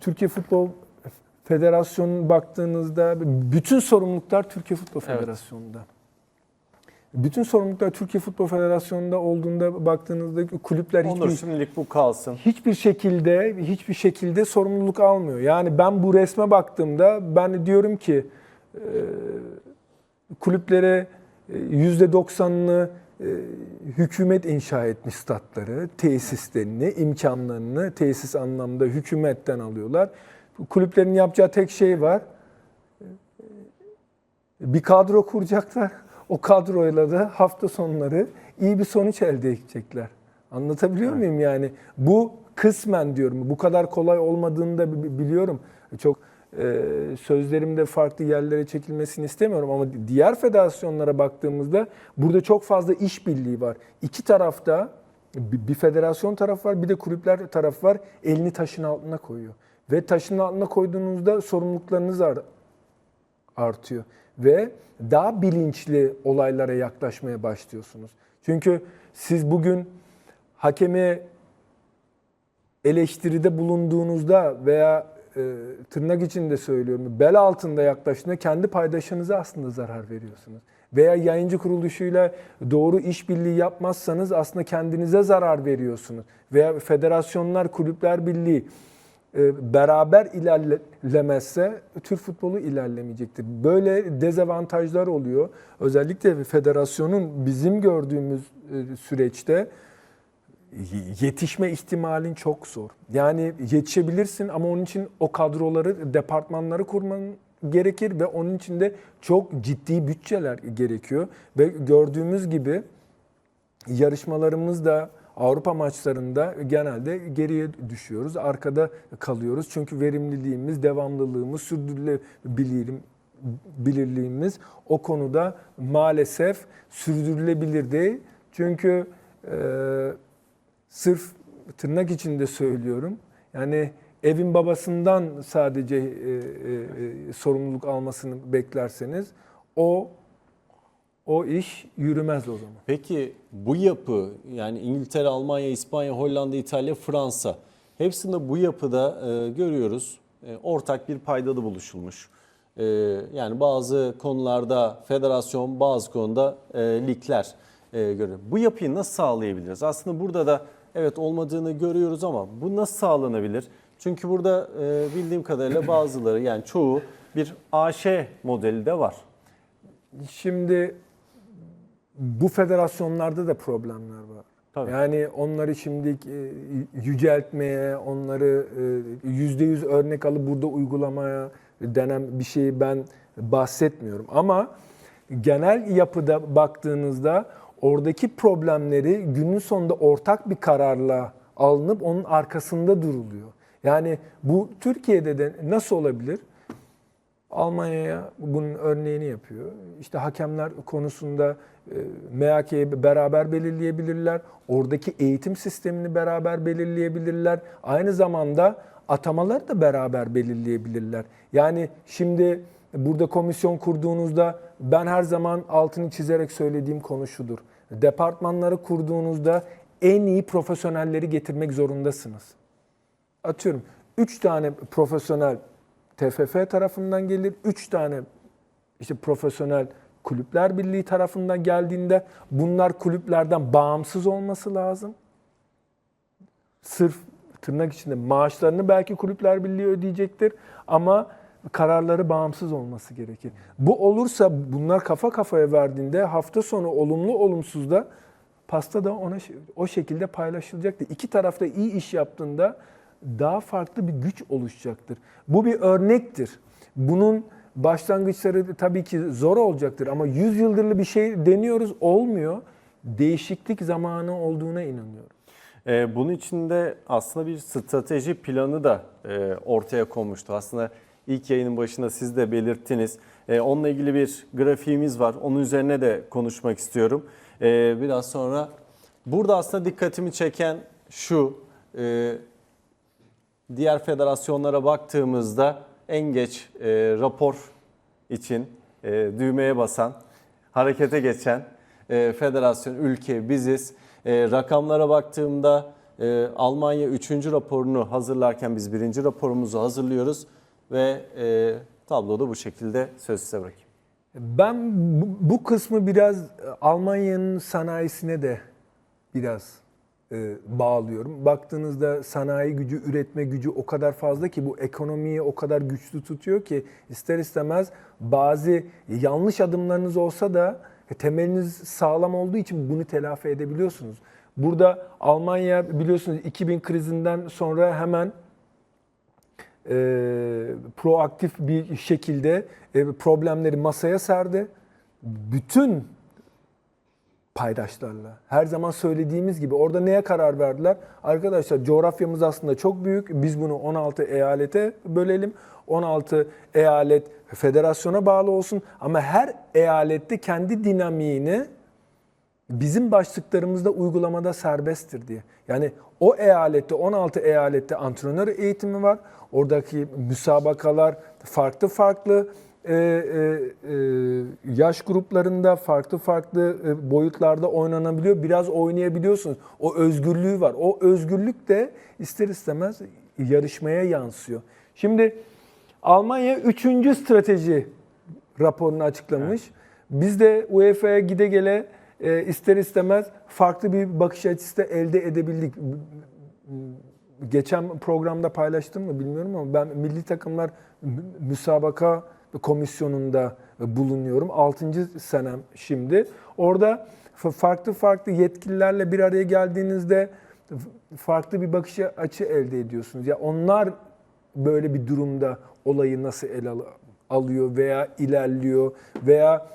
Türkiye Futbol Federasyonu'na baktığınızda bütün sorumluluklar Türkiye Futbol Evet. Federasyonu'nda. Bütün sorumluluklar Türkiye Futbol Federasyonu'nda olduğunda baktığınızda kulüpler Onur hiçbir şimdilik bu kalsın. hiçbir şekilde hiçbir şekilde sorumluluk almıyor. Yani ben bu resme baktığımda ben diyorum ki e, kulüplere e, yüzde doksanını e, hükümet inşa etmiş statları, tesislerini, imkanlarını tesis anlamda hükümetten alıyorlar. Kulüplerin yapacağı tek şey var. Bir kadro kuracaklar. O kadroyla da hafta sonları iyi bir sonuç elde edecekler. Anlatabiliyor muyum yani? Bu kısmen diyorum. Bu kadar kolay olmadığını da bi- biliyorum. Çok sözlerimde farklı yerlere çekilmesini istemiyorum ama diğer federasyonlara baktığımızda burada çok fazla işbirliği var. İki tarafta bir federasyon tarafı var bir de kulüpler tarafı var. Elini taşın altına koyuyor. Ve taşın altına koyduğunuzda sorumluluklarınız ar- artıyor ve daha bilinçli olaylara yaklaşmaya başlıyorsunuz. Çünkü siz bugün hakeme eleştiride bulunduğunuzda veya e, tırnak içinde söylüyorum bel altında yaklaştığında kendi paydaşınıza aslında zarar veriyorsunuz. Veya yayıncı kuruluşuyla doğru işbirliği yapmazsanız aslında kendinize zarar veriyorsunuz. Veya federasyonlar, kulüpler birliği e, beraber ilerlemezse Türk futbolu ilerlemeyecektir. Böyle dezavantajlar oluyor. Özellikle federasyonun bizim gördüğümüz e, süreçte yetişme ihtimalin çok zor. Yani yetişebilirsin ama onun için o kadroları, departmanları kurman gerekir ve onun için de çok ciddi bütçeler gerekiyor. Ve gördüğümüz gibi yarışmalarımızda Avrupa maçlarında genelde geriye düşüyoruz. Arkada kalıyoruz. Çünkü verimliliğimiz, devamlılığımız, sürdürülebilirliğimiz o konuda maalesef sürdürülebilir değil. Çünkü e, sırf tırnak içinde söylüyorum. Yani evin babasından sadece e, e, e, sorumluluk almasını beklerseniz o o iş yürümez o zaman. Peki bu yapı yani İngiltere, Almanya, İspanya, Hollanda, İtalya, Fransa hepsinde bu yapıda e, görüyoruz e, ortak bir paydada buluşulmuş. E, yani bazı konularda federasyon, bazı konuda e, ligler e, görüyor. Bu yapıyı nasıl sağlayabiliriz? Aslında burada da evet olmadığını görüyoruz ama bu nasıl sağlanabilir? Çünkü burada e, bildiğim kadarıyla bazıları yani çoğu bir AŞ modeli de var. Şimdi bu federasyonlarda da problemler var. Tabii. Yani onları şimdi e, yüceltmeye, onları e, yüzde yüz örnek alıp burada uygulamaya denen bir şeyi ben bahsetmiyorum. Ama genel yapıda baktığınızda oradaki problemleri günün sonunda ortak bir kararla alınıp onun arkasında duruluyor. Yani bu Türkiye'de de nasıl olabilir? Almanya'ya bunun örneğini yapıyor. İşte hakemler konusunda e, MHK'yi beraber belirleyebilirler. Oradaki eğitim sistemini beraber belirleyebilirler. Aynı zamanda atamaları da beraber belirleyebilirler. Yani şimdi burada komisyon kurduğunuzda ben her zaman altını çizerek söylediğim konu şudur. Departmanları kurduğunuzda en iyi profesyonelleri getirmek zorundasınız atıyorum 3 tane profesyonel TFF tarafından gelir, 3 tane işte profesyonel kulüpler birliği tarafından geldiğinde bunlar kulüplerden bağımsız olması lazım. Sırf tırnak içinde maaşlarını belki kulüpler birliği ödeyecektir ama kararları bağımsız olması gerekir. Bu olursa bunlar kafa kafaya verdiğinde hafta sonu olumlu olumsuz da pasta da ona o şekilde paylaşılacaktır. İki tarafta iyi iş yaptığında daha farklı bir güç oluşacaktır. Bu bir örnektir. Bunun başlangıçları tabii ki zor olacaktır ama 100 yıldırlı bir şey deniyoruz olmuyor. Değişiklik zamanı olduğuna inanıyorum. Ee, bunun içinde aslında bir strateji planı da e, ortaya konmuştu. Aslında ilk yayının başında siz de belirttiniz. E, onunla ilgili bir grafiğimiz var. Onun üzerine de konuşmak istiyorum. E, biraz sonra burada aslında dikkatimi çeken şu. e, diğer federasyonlara baktığımızda en geç e, rapor için e, düğmeye basan, harekete geçen e, federasyon, ülke, biziz. E, rakamlara baktığımda Ee, Almanya 3. raporunu hazırlarken biz 1. raporumuzu hazırlıyoruz ve e, tabloda bu şekilde söz size bırakayım. Ben bu, bu kısmı biraz e, Almanya'nın sanayisine de biraz e, bağlıyorum. Baktığınızda sanayi gücü, üretme gücü o kadar fazla ki bu ekonomiyi o kadar güçlü tutuyor ki ister istemez bazı yanlış adımlarınız olsa da e, temeliniz sağlam olduğu için bunu telafi edebiliyorsunuz. Burada Almanya biliyorsunuz 2000 krizinden sonra hemen e, proaktif bir şekilde e, problemleri masaya serdi. Bütün paydaşlarla. Her zaman söylediğimiz gibi orada neye karar verdiler? Arkadaşlar coğrafyamız aslında çok büyük. Biz bunu 16 eyalete bölelim. 16 eyalet federasyona bağlı olsun ama her eyalette kendi dinamiğini bizim başlıklarımızda uygulamada serbesttir diye. Yani o eyalette 16 eyalette antrenör eğitimi var. Oradaki müsabakalar farklı farklı e, e, e, yaş gruplarında farklı farklı e, boyutlarda oynanabiliyor. Biraz oynayabiliyorsunuz. O özgürlüğü var. O özgürlük de ister istemez yarışmaya yansıyor. Şimdi Almanya 3. strateji raporunu açıklamış. Biz de UEFA'ya gide gele e, ister istemez farklı bir bakış açısı da elde edebildik. Geçen programda paylaştım mı bilmiyorum ama ben milli takımlar mü- müsabaka komisyonunda bulunuyorum. 6. senem şimdi. Orada farklı farklı yetkililerle bir araya geldiğinizde farklı bir bakış açı elde ediyorsunuz. Ya onlar böyle bir durumda olayı nasıl ele al- alıyor veya ilerliyor veya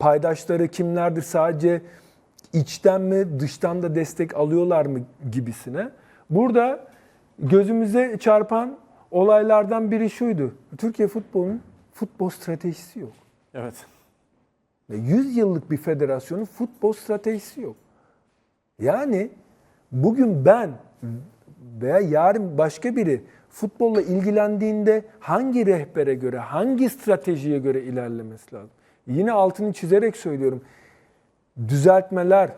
paydaşları kimlerdir sadece içten mi dıştan da destek alıyorlar mı gibisine. Burada gözümüze çarpan olaylardan biri şuydu. Türkiye futbolunun futbol stratejisi yok. Evet. Ve 100 yıllık bir federasyonun futbol stratejisi yok. Yani bugün ben veya yarın başka biri futbolla ilgilendiğinde hangi rehbere göre, hangi stratejiye göre ilerlemesi lazım? Yine altını çizerek söylüyorum. Düzeltmeler,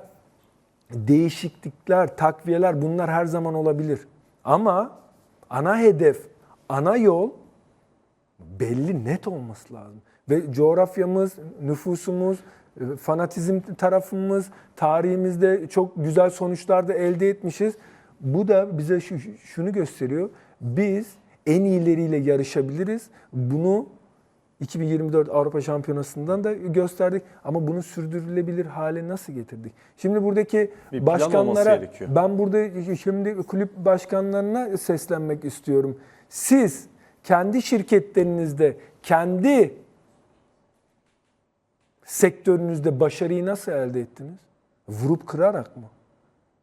değişiklikler, takviyeler bunlar her zaman olabilir. Ama ana hedef, ana yol belli net olması lazım. Ve coğrafyamız, nüfusumuz, e, fanatizm tarafımız, tarihimizde çok güzel sonuçlar da elde etmişiz. Bu da bize şu, şunu gösteriyor. Biz en iyileriyle yarışabiliriz. Bunu 2024 Avrupa Şampiyonası'ndan da gösterdik ama bunu sürdürülebilir hale nasıl getirdik? Şimdi buradaki Bir başkanlara ben burada şimdi kulüp başkanlarına seslenmek istiyorum. Siz kendi şirketlerinizde, kendi sektörünüzde başarıyı nasıl elde ettiniz? Vurup kırarak mı?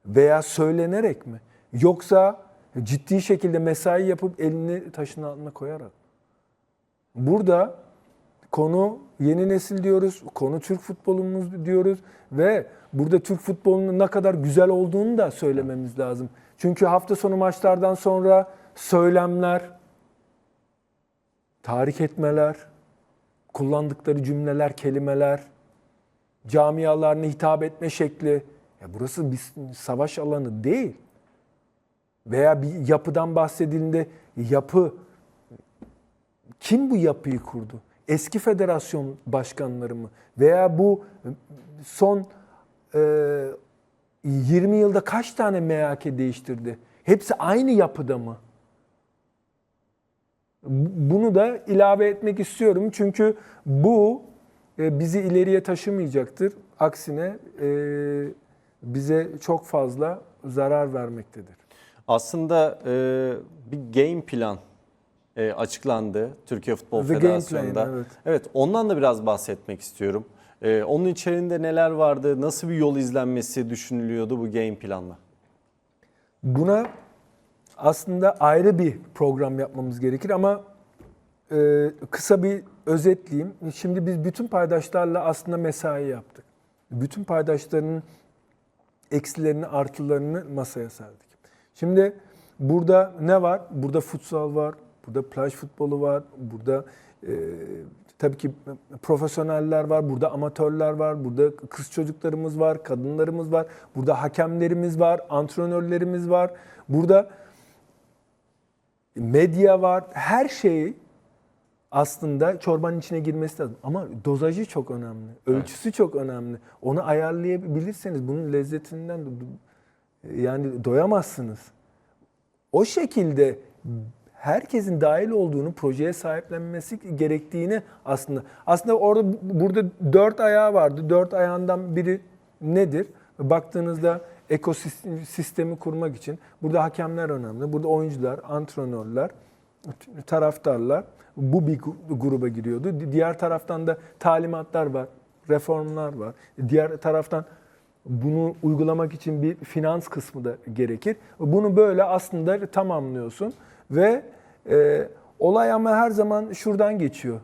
Veya söylenerek mi? Yoksa ciddi şekilde mesai yapıp elini taşın altına koyarak? Burada konu yeni nesil diyoruz, konu Türk futbolumuz diyoruz ve burada Türk futbolunun ne kadar güzel olduğunu da söylememiz lazım. Çünkü hafta sonu maçlardan sonra söylemler, tahrik etmeler, kullandıkları cümleler, kelimeler, camialarına hitap etme şekli. Ya burası bir savaş alanı değil. Veya bir yapıdan bahsedildiğinde yapı kim bu yapıyı kurdu? Eski federasyon başkanları mı? Veya bu son e, 20 yılda kaç tane MHK değiştirdi? Hepsi aynı yapıda mı? Bunu da ilave etmek istiyorum. Çünkü bu e, bizi ileriye taşımayacaktır. Aksine e, bize çok fazla zarar vermektedir. Aslında e, bir game plan e, açıklandı Türkiye Futbol The Federasyonu'nda. plan, evet. evet, ondan da biraz bahsetmek istiyorum. E, onun içerisinde neler vardı? Nasıl bir yol izlenmesi düşünülüyordu bu game planla? Buna aslında ayrı bir program yapmamız gerekir ama e, kısa bir özetleyeyim. Şimdi biz bütün paydaşlarla aslında mesai yaptık. Bütün paydaşların eksilerini, artılarını masaya serdik. Şimdi burada ne var? Burada futsal var, burada plaj futbolu var, burada e, tabii ki profesyoneller var, burada amatörler var, burada kız çocuklarımız var, kadınlarımız var, burada hakemlerimiz var, antrenörlerimiz var. Burada medya var. Her şeyi aslında çorbanın içine girmesi lazım. Ama dozajı çok önemli. Ölçüsü çok önemli. Onu ayarlayabilirseniz bunun lezzetinden de- yani doyamazsınız. O şekilde herkesin dahil olduğunu, projeye sahiplenmesi gerektiğini aslında aslında orada burada dört ayağı vardı. Dört ayağından biri nedir? Baktığınızda ekosistemi kurmak için burada hakemler önemli. Burada oyuncular, antrenörler, taraftarlar bu bir gruba giriyordu. Di- Diğer taraftan da talimatlar var, reformlar var. Diğer taraftan bunu uygulamak için bir finans kısmı da gerekir. Bunu böyle aslında tamamlıyorsun ve e, olay ama her zaman şuradan geçiyor.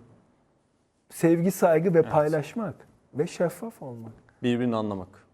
Sevgi, saygı ve paylaşmak ve şeffaf olmak. Birbirini anlamak.